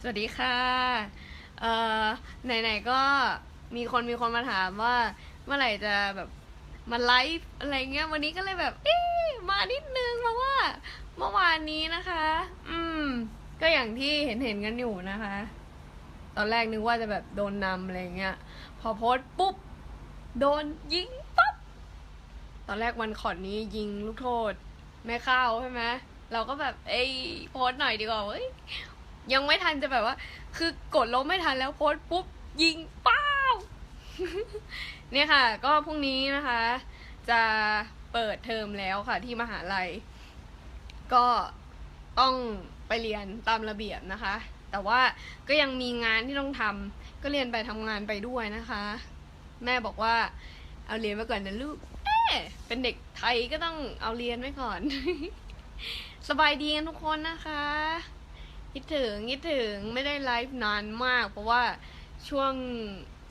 สวัสดีค่ะ เอ่อ ไหนๆก็มีคนมีคนมาถามว่า เมื่อไหร่จะแบบมาไลฟ์อะไรเงี้ย วันนี้ก็เลยแบบ เอ๊มานิดนึงเพราะว่า เมื่อวานนี้นะคะ อืม ก็อย่างที่เห็นเห็นๆกันอยู่นะคะ ตอนแรกนึกว่าจะแบบโดนนำอะไรเงี้ย พอโพสปุ๊บ โดนยิงปั๊บ ตอนแรกวันขอดนี้ยิงลูกโทษ ไม่เข้าใช่ไหม เราก็แบบเอ้ยโพสหน่อยดีกว่าเว้ยยังไม่ทันจะแบบว่า คือกดลบไม่ทันแล้วโพสปุ๊บยิงป้าวเนี่ยค่ะ ก็พรุ่งนี้นะคะ จะเปิดเทอมแล้วค่ะ ที่มหาลัย ก็ต้องไปเรียนตามระเบียบนะคะ แต่ว่าก็ยังมีงานที่ต้องทำก็เรียนไปทำงานไปด้วยนะคะ แม่บอกว่า เอาเรียนไว้ก่อนนะลูกเอ๊เป็นเด็กไทยก็ต้องเอาเรียนไว้ก่อน สบายดีกันทุกคนนะคะคิดถึงคิดถึงไม่ได้ไลฟ์นานมาก เพราะว่าช่วง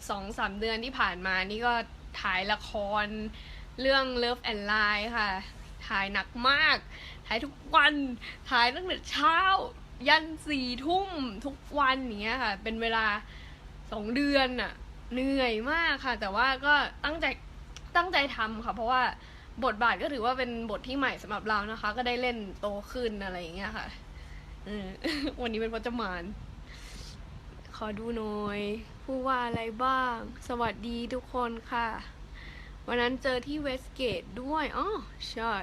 สองสามเดือนที่ผ่านมานี่ก็ถ่ายละครเรื่อง Love and Line ค่ะ ถ่ายหนักมาก ถ่ายทุกวัน ถ่ายตั้งแต่เช้า ยันสี่ทุ่มทุกวันอย่างเงี้ยค่ะ เป็นเวลาสองเดือนอะเหนื่อยมากค่ะ แต่ว่าก็ตั้งใจตั้งใจทำค่ะ เพราะว่า บทบาทก็ถือว่าเป็นบทที่ใหม่สำหรับเรานะคะ ก็ได้เล่นโตขึ้นอะไรอย่างเงี้ยค่ะวันนี้เป็นพจมาน ขอดูหน่อยพูดว่าอะไรบ้าง สวัสดีทุกคนค่ะ วันนั้นเจอที่เวสเกตด้วยอ๋อใช่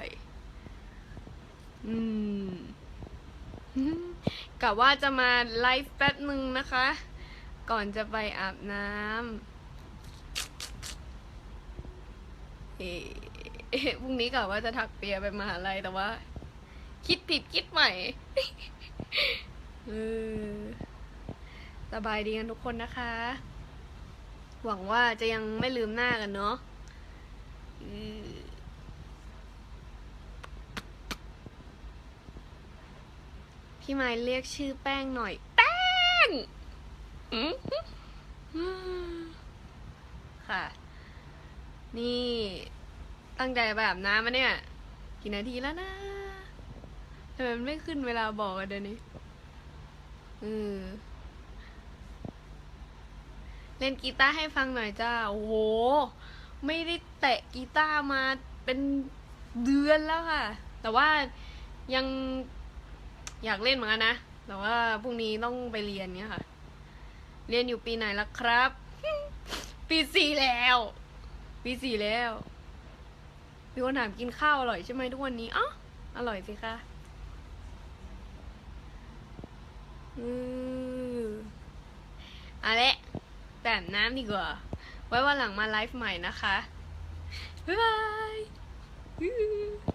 อืมกะว่าจะมาไลฟ์แป๊บหนึ่งนะคะ ก่อนจะไปอาบน้ำเอ เอ้พรุ่งนี้กะว่าจะถักเปียไปมหาลัยแต่ว่า คิดผิดคิดใหม่เออสบายดีกันทุกคนนะคะ หวังว่าจะยังไม่ลืมหน้ากันเนาะพี่ไม้เรียกชื่อแป้งหน่อย แป้งค่ะ นี่ ตั้งใจไปอาบน้ำมาเนี่ย กี่นาทีแล้วนะทำไมมันไม่ขึ้นเวลาบอกอะเดี๋ยวนี้อือเล่นกีตาร์ให้ฟังหน่อยจ้า โอ้โห ไม่ได้แตะกีตาร์มาเป็นเดือนแล้วค่ะ แต่ว่ายังอยากเล่นเหมือนกันนะ แต่ว่าพรุ่งนี้ต้องไปเรียนเนี้ยค่ะ เรียนอยู่ปีไหนล้วครับ ปีสี่แล้ว ปีสี่แล้ว มีคนถามกินข้าวอร่อยใช่ไหมทุกวันนี้อ๋ออร่อยสิคะอืออาละแบบน้ำดีกว่า ไว้วันหลังมาไลฟ์ใหม่นะคะ บ๊ายบาย